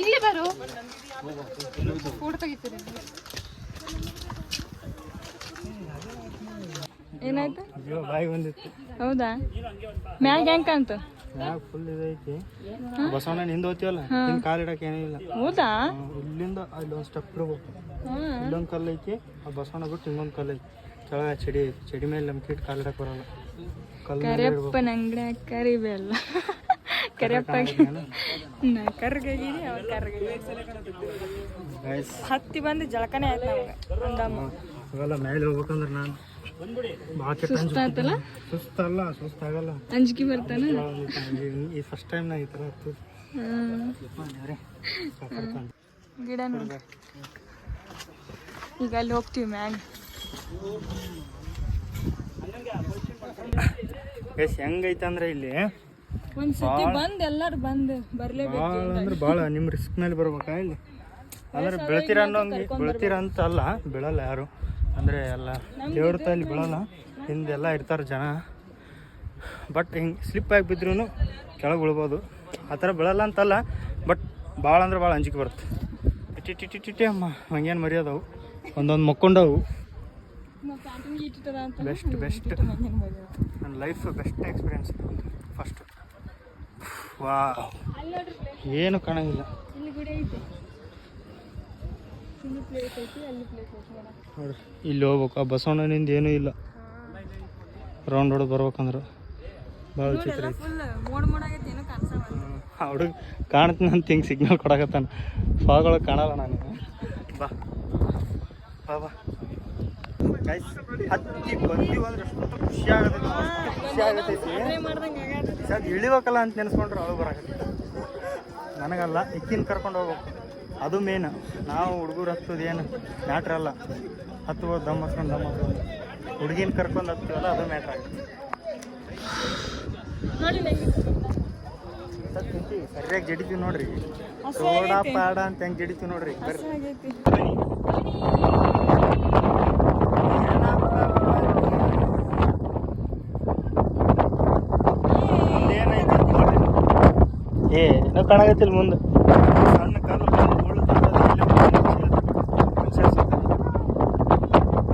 ಇಲ್ಲಿ ಬರು. ಫೋಟೋ ತೆಗಿತೀರಿ ಏನಾಯ್ತು ಬಾಯಿ ಬಂದಿತ್ತು. ಹೌದಾ? ಮ್ಯಾಗ ಹೆಂಗ್ ಕಾಣ್ತು? ಮ್ಯಾಗ ಫುಲ್ ಇದೈತಿ ಬಸವಣ್ಣ ಹಿಂದೆ ಹೋಗ್ತೀವಲ್ಲ ಕಾಲ್ ಇಡಕ್ಕೆ ಹೌದಾ? ಇಲ್ಲಿಂದ ಅಲ್ಲಿ ಒಂದು ಸ್ಟೆಪ್ ಇರ್ಬೇಕು. ಇಲ್ಲೊಂದು ಕಲ್ಲು ಐತಿ ಆ ಬಸವಣ್ಣ ಬಿಟ್ಟು ಇನ್ನೊಂದು ಕಲ್ಲು ಐತಿ. ಕೆಳಗೆ ಚಡಿ ಐತಿ. ಚಡಿ ಮೇಲೆ ನಮ್ಗೆ ಕಾಲ್ ಇಡಕ್ಕೆ ಬರಲ್ಲ. ಕಲ್ಲು ಮೇಲೆ ಇಡ್ಬೇಕು. ಕರಿಯಪ್ಪನ ಅಂಗಡಿ ಕರಿಬೇಲ್ಲ *laughs* ಕರಿಯಪ್ಪ ನಾ ಕರ್ಗಾಗಿನಿ ಅವ್ರು ಕರ್ಗಾಗಿ Guys, ಹತ್ತಿ ಬಂದು ಜಳಕನೆ ಆಯ್ತು ನಮ್ಗೆ. ಅಂದಮ್ಮ. ಅವೆಲ್ಲ ಮೇಲೆ ಹೋಗ್ಬೇಕಂದ್ರೆ ನಾನು ಸುಸ್ತಾತಲ್ಲ ಸುಸ್ತಲ್ಲ ಸುಸ್ತಾಗಲ್ಲ ಅಂಜಿಕೆ ಬರ್ತಾನ? ಈ- ಈ ಫಸ್ಟ್ ಟೈಮ್ ನಾ ಈ ಥರ ಹತ್ತು ಗಿಡ ನೋಡಿ. ಈಗ ಅಲ್ಲಿ ಹೋಗ್ತೀವಿ ಮ್ಯಾಗ ಎಸ್ ಹೆಂಗೈತೆ ಅಂದ್ರೆ ಇಲ್ಲಿ ಒಂದ್ ಸತಿ ಬಂದ್ ಎಲ್ಲಾರು ಬಂದ್ ಬರ್ಲೇಬೇಕು ಭಾಳ ಅಂದ್ರೆ ಭಾಳ ನಿಮ್ಮ ರಿಸ್ಕ್ ಮೇಲೆ ಬರ್ಬೇಕಾ ಇಲ್ಲಿ? ಅಂದ್ರೆ ಬೆಳ್ತೀರ ಅನ್ನೋಂಗೆ ಬೆಳ್ತೀರ ಅಂತ ಅಲ್ಲ ಬೀಳಲ್ಲ ಯಾರು. ಅಂದರೆ ಎಲ್ಲ ದೇವ್ರ ತಾಯಿ ಬೀಳಲ್ಲ ಹಿಂದೆಲ್ಲ ಇರ್ತಾರೆ ಜನ. ಬಟ್ ಹಿಂಗೆ ಸ್ಲಿಪ್ ಆಗಿ ಬಿದ್ರೂ ಕೆಳಗೆ ಉಳ್ಬೋದು. ಆ ಥರ ಬೀಳಲ್ಲ ಅಂತಲ್ಲ ಬಟ್ ಭಾಳ ಅಂದ್ರೆ ಭಾಳ ಅಂಜಿಕೆ ಬರುತ್ತೆ. ಇಟ್ಟಿ ಟಿಟಿ ಟಿ ಅಮ್ಮ ಹಂಗೇನು ಮರ್ಯಾದವು. ಒಂದೊಂದು ಮಕ್ಕೊಂಡವು. ಬೆಸ್ಟ್ ಬೆಸ್ಟ್ ನನ್ನ ಲೈಫ್ ಬೆಸ್ಟ್ ಎಕ್ಸ್ಪೀರಿಯನ್ಸ್ ಫಸ್ಟ್ ವಾ ಏನು ಕಾಣಂಗಿಲ್ಲ. ನೋಡ್ರಿ ಇಲ್ಲಿ ಹೋಗ್ಬೇಕು. ಆ ಬಸವಣ್ಣನಿಂದ ಏನೂ ಇಲ್ಲ. ರೌಂಡ್ ಹೊಡೆದು ಬರ್ಬೇಕಂದ್ರೆ ಭಾಳ ಚಿತ್ರ ಹುಡುಗ ಕಾಣ್ತೀನಿ ಅಂತ ಹಿಂಗೆ ಸಿಗ್ನಲ್ ಕೊಡಕತ್ತಾನ? ಫಾಗ್ ಒಳಗೆ ಕಾಣಲ್ಲ ನಾನು. ಬಾ. ಬಾ ಬಾ. ಗೈಸ್ ಹತ್ತಿ ಬಂದೀವಿ ಅಂದ್ರೆ ಅಷ್ಟು ಖುಷಿ ಆಗತೈತಿ ಅಷ್ಟು ಖುಷಿ ಆಗತೈತಿ ಸರ್ ಇಳಿಬೇಕಲ್ಲ ಅಂತ ನೆನೆಸ್ಕೊಂಡ್ರೆ ಅಳು ಬರಾಕತ್ತಿ ನನಗಲ್ಲ ಇಕ್ಕಿನ ಕರ್ಕೊಂಡು ಹೋಗ್ಬೇಕು. ಅದು ಮೇನ್ ನಾವು ಹುಡುಗರು ಹತ್ತೋದು ಏನು ಮ್ಯಾಟ್ರ್ ಅಲ್ಲ. ಹತ್ಬೋದು ದಮ್ ಹಸ್ಕೊಂಡು ದಮ್ ಹಸ್ಕೊಂಡು ಹುಡುಗಿನ ಕರ್ಕೊಂಡು ಹತ್ತೀವಲ್ಲ ಅದು ಮ್ಯಾಟ್ರ್ ಆಗುತ್ತೆ. ಸರಿಯಾಗಿ ಜಡಿತೀವಿ ನೋಡ್ರಿ. ಸೋಡಾ ಪಾಡ ಅಂತ ಹೆಂಗೆ ಜಡಿತೀವಿ ನೋಡ್ರಿ. ಬರ್ರಿ ಆಗೈತಿ ಏನೈತೆ ಅಂತ ನೋಡ್ರಿ ಏ ಏನೋ ಕಾಣಾಗತ್ತಿಲ್ಲ ಮುಂದೆ ಸಣ್ಣ ಕಲ್ಲು ಬಂದು ಬೀಳುತ್ತೆ ಅಂತ ಅದು ಇಲ್ಲೇ ಬಂದು ಮನುಷ್ಯ ಸಿಗ್ತಾನೆ.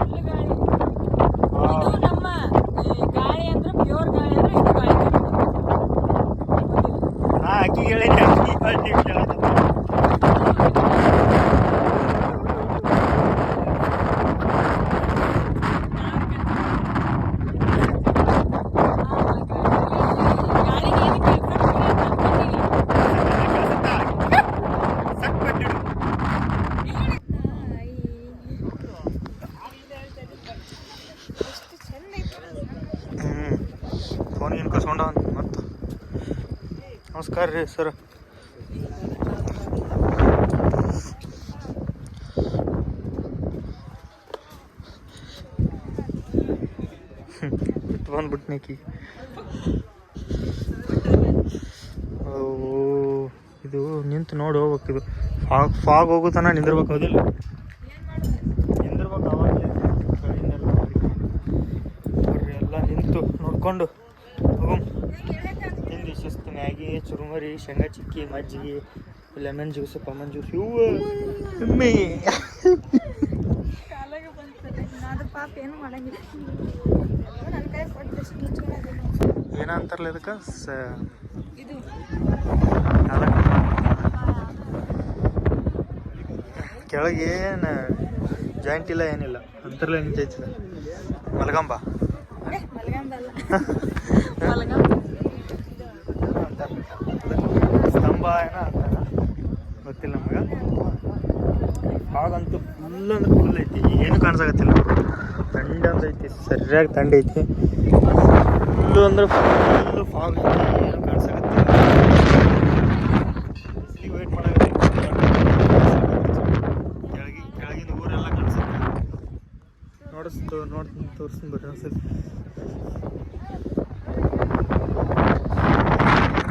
ಇಲ್ಲಿ ಗಾಳಿ ಆ, ಇದು ನಮ್ಮ ಈ ಗಾಳಿ ಅಂದ್ರೆ ಪ್ಯೂರ್ ಗಾಳಿ ಅಂದ್ರೆ ಇದು ಗಾಳಿ ನಾ ಅಕ್ಕಿ ಹೇಳಿನಿ ಅಕ್ಕಿ ಪಾರ್ಟಿ ಕೇಳತ್ತ ಹ್ಞೂ ಫೋನ್ ಕಸ್ಕೊಂಡ ಮತ್ತು ನಮಸ್ಕಾರ ರೀ ಸರ್ ಬಿಟ್ಟು ಇದು ನಿಂತು ನೋಡಿ ಹೋಗ್ಬೇಕು ಇದು. ಫಾಗ್ ಫಾಗ್ ಹೋಗೋ ತನಕ ನಿಂದಿರ್ಬೇಕು ಹೌದಿಲ್ಲ ನಿಂದಿರ್ಬೇಕು ಅವಾಗ ಎಲ್ಲ ನಿಂತು ನೋಡ್ಕೊಂಡು. ಮ್ಯಾಗಿ ಚುರುಮರಿ ಶೇಂಗಾ ಚಿಕ್ಕಿ ಮಜ್ಜಿಗೆ ಲೆಮನ್ ಜ್ಯೂಸ್ ಪಮನ್ ಜ್ಯೂಸ್ ಇವು ಏನಂತಾರಲ್ಲ ಇದಕ್ಕೆ? ಸ ಇದು. ಕೆಳಗೆ ಏನು ಜಾಯಿಂಟ್ ಇಲ್ಲ ಏನಿಲ್ಲ. ಅಂತರ್ಲೆ ನಿಂತೈತಿ. ಮಲಗಂಬ. ಏ, *laughs* ಮಲ್ಗಂದಲ್ಲ ಮಲ್ಗಂದ ಸ್ತಂಭ ಏನೋ ಅಂತಾರ ಗೊತ್ತಿಲ್ಲ ನಮಗೆ ಹಾಗಂತೂ ಫುಲ್ ಅಂದ್ರೆ ಫುಲ್ ಐತಿ. ಏನು ಕಾಣಿಸಾಗತ್ತಿಲ್ಲ ತಂಡ ಅಂತ ಐತಿ. ಸರಿಯಾಗಿ ತಂಡ ಐತಿ. ಫುಲ್ಲು ಅಂದ್ರೆ ಫುಲ್ ಫಾಗ್ ಐತಿ. ಏನು ಕಾಣಿಸಾಗತ್ತಿಲ್ಲ ಕೆಳಗಿನ ಊರೆಲ್ಲ ಕಾಣಿಸುತ್ತೆ. ನೋಡಿಸ್ತು ನೋಡ್ತೀನಿ, ತೋರಿಸ್ತೀನಿ ಬರ್ರಿ ಒಂದ್ಸತಿ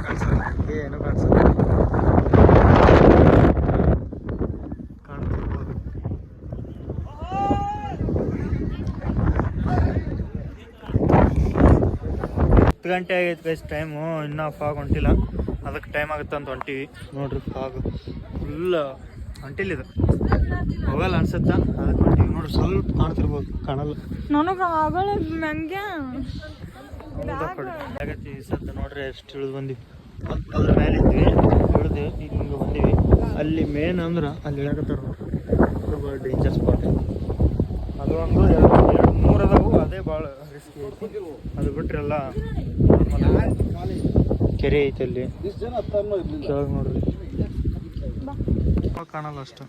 ಕಾಣಿಸಲ್ಲ ಏನು ಕಾಣಿಸಲ್ಲ ಕಾಣ್ತಿರ್ಬೋದು ಹತ್ತು ಗಂಟೆ ಆಗೈತೆ ಗೈಸ್ ಟೈಮು ಇನ್ನೂ ಫಾಗ್ ಹೊಂಟಿಲ್ಲ ಅದಕ್ಕೆ ಟೈಮ್ ಆಗುತ್ತೆ ಅಂತ ಹೊಂಟಿವಿ. ನೋಡ್ರಿ ಫಾಗ್ ಫುಲ್ ಹೊಂಟಿಲ್ಲ ಇದು ಹೋಗಲ್ಲ ಅನ್ಸುತ್ತಾ? ಅದಕ್ಕೆ ಹೊಂಟಿವಿ. ನೋಡ್ರಿ ಸ್ವಲ್ಪ ಕಾಣ್ತಿರ್ಬೋದು ಕಾಣಲ್ಲ. ನನಗೆ ಆಗಲ್ಲ ನಂಗೆ. ಆಗತ್ತೆ ಈ ಸದ್ದ ನೋಡ್ರಿ ಎಷ್ಟು ಇಳಿದು ಬಂದಿವಿ. ಅದ್- ಅದ್ರ ಮೇಲೆ ಇದ್ವಿ ಇಳಿದು ಈಗ ಹಿಂಗೆ ಬಂದಿವಿ. ಅಲ್ಲಿ ಮೇನ್ ಅಂದ್ರೆ ಅಲ್ಲಿ ಇಳಕತ್ತಾರ ನೋಡ್ರಿ. ಡೇಂಜರ್ ಸ್ಪಾಟ್ ಅದು ಒಂದು ಎರಡು ಮೂರು ಅದಾವು. ಅದೇ ಭಾಳ ರಿಸ್ಕಿ ಐತಿ. ಅದು ಬಿಟ್ರೆ ಎಲ್ಲ normal. ಕೆರೆ ಐತೆ ಅಲ್ಲಿ. ಕೆಳಗೆ ನೋಡ್ರಿ. ಕಾಣಲ್ಲ ಅಷ್ಟು.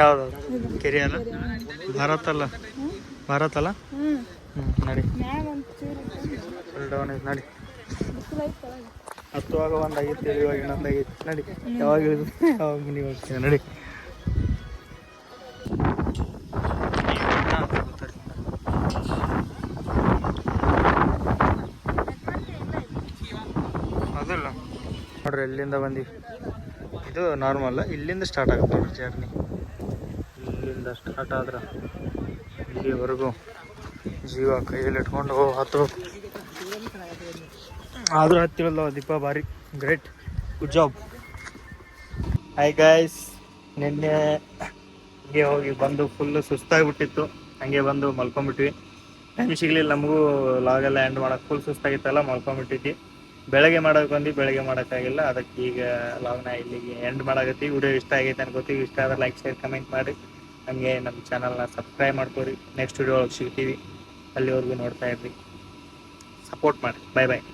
ಯಾವ್ದು ಕೆರೆ ಅಲ್ಲ? ಭಾರತ್ ಅಲ್ಲ? ಭಾರತ್ ಅಲ್ಲ? ಹ್ಞೂ ನಡಿ. ಡೌನ್ ಐತೆ ನಡಿ. ಹತ್ತುವಾಗ ಒಂದು ಆಗೈತೆ ಇವಾಗ ಇನ್ನೊಂದಾಗಿತ್ತು ನಡಿ, ಯಾವಾಗ ಇಳಿದು, ಯಾವಾಗ ಮನೆಗೆ ಹೋಗ್ತೀವಿ ನಡಿ. ಅದಲ್ಲ. ನೋಡ್ರಿ, ಎಲ್ಲಿಂದ ಬಂದೀವಿ ಇದು ನಾರ್ಮಲ್ ಇಲ್ಲಿಂದ ಸ್ಟಾರ್ಟ್ ಆಗುತ್ತೆ ನೋಡ್ರಿ ಜರ್ನಿ ಇಲ್ಲಿಂದ ಸ್ಟಾರ್ಟ್ ಆದ್ರೆ ಇಲ್ಲಿವರೆಗೂ ಜೀವ ಕೈಯಲ್ಲಿ ಇಟ್ಕೊಂಡು ಹತ್ತಬೇಕು ಆದ್ರೂ ಹತ್ತಿರಲ್ಲ ದೀಪ ಭಾರಿ great good job hi guys ನಿನ್ನೆ ಹಂಗೆ ಹೋಗಿ ಬಂದು ಫುಲ್ ಸುಸ್ತಾಗಿಬಿಟ್ಟಿತ್ತು. ಹಂಗೆ ಬಂದು ಮಲ್ಕೊಂಡ್ಬಿಟ್ವಿ. ಟೈಮ್ ಸಿಗ್ಲಿಲ್ಲ, ನಮಗೂ ಲಾಗೆಲ್ಲ ಎಂಡ್ ಮಾಡೋಕ್ಕೆ ಫುಲ್ ಸುಸ್ತಾಗಿತ್ತಲ್ಲ, ಮಲ್ಕೊಂಡ್ಬಿಟ್ಟಿದ್ವಿ. ಬೆಳಗ್ಗೆ ಮಾಡೋಕೆ ಬಂದು ಬೆಳಗ್ಗೆ ಮಾಡೋಕ್ಕಾಗಿಲ್ಲ. ಅದಕ್ಕೆ ಈಗ ಲಾಗ್ನ ಇಲ್ಲಿಗೆ ಎಂಡ್ ಮಾಡಾಕತ್ತೀವಿ. ವಿಡಿಯೋ ಇಷ್ಟ ಆಗೈತೆ ಅನ್ಕೋತೀವಿ. ಇಷ್ಟ ಆದ್ರೆ ಲೈಕ್ ಶೇರ್ ಕಮೆಂಟ್ ಮಾಡಿ. ಹಂಗೆ ನಮ್ಮ ಚಾನಲ್ನ ಸಬ್ಸ್ಕ್ರೈಬ್ ಮಾಡ್ಕೊರಿ. ನೆಕ್ಸ್ಟ್ ವಿಡಿಯೋ ಒಳಗೆ ಸಿಗ್ತೀವಿ. ಅಲ್ಲಿವರೆಗೂ ನೋಡ್ತಾ ಇರ್ರಿ. ಸಪೋರ್ಟ್ ಮಾಡಿ. ಬಾಯ್ ಬಾಯ್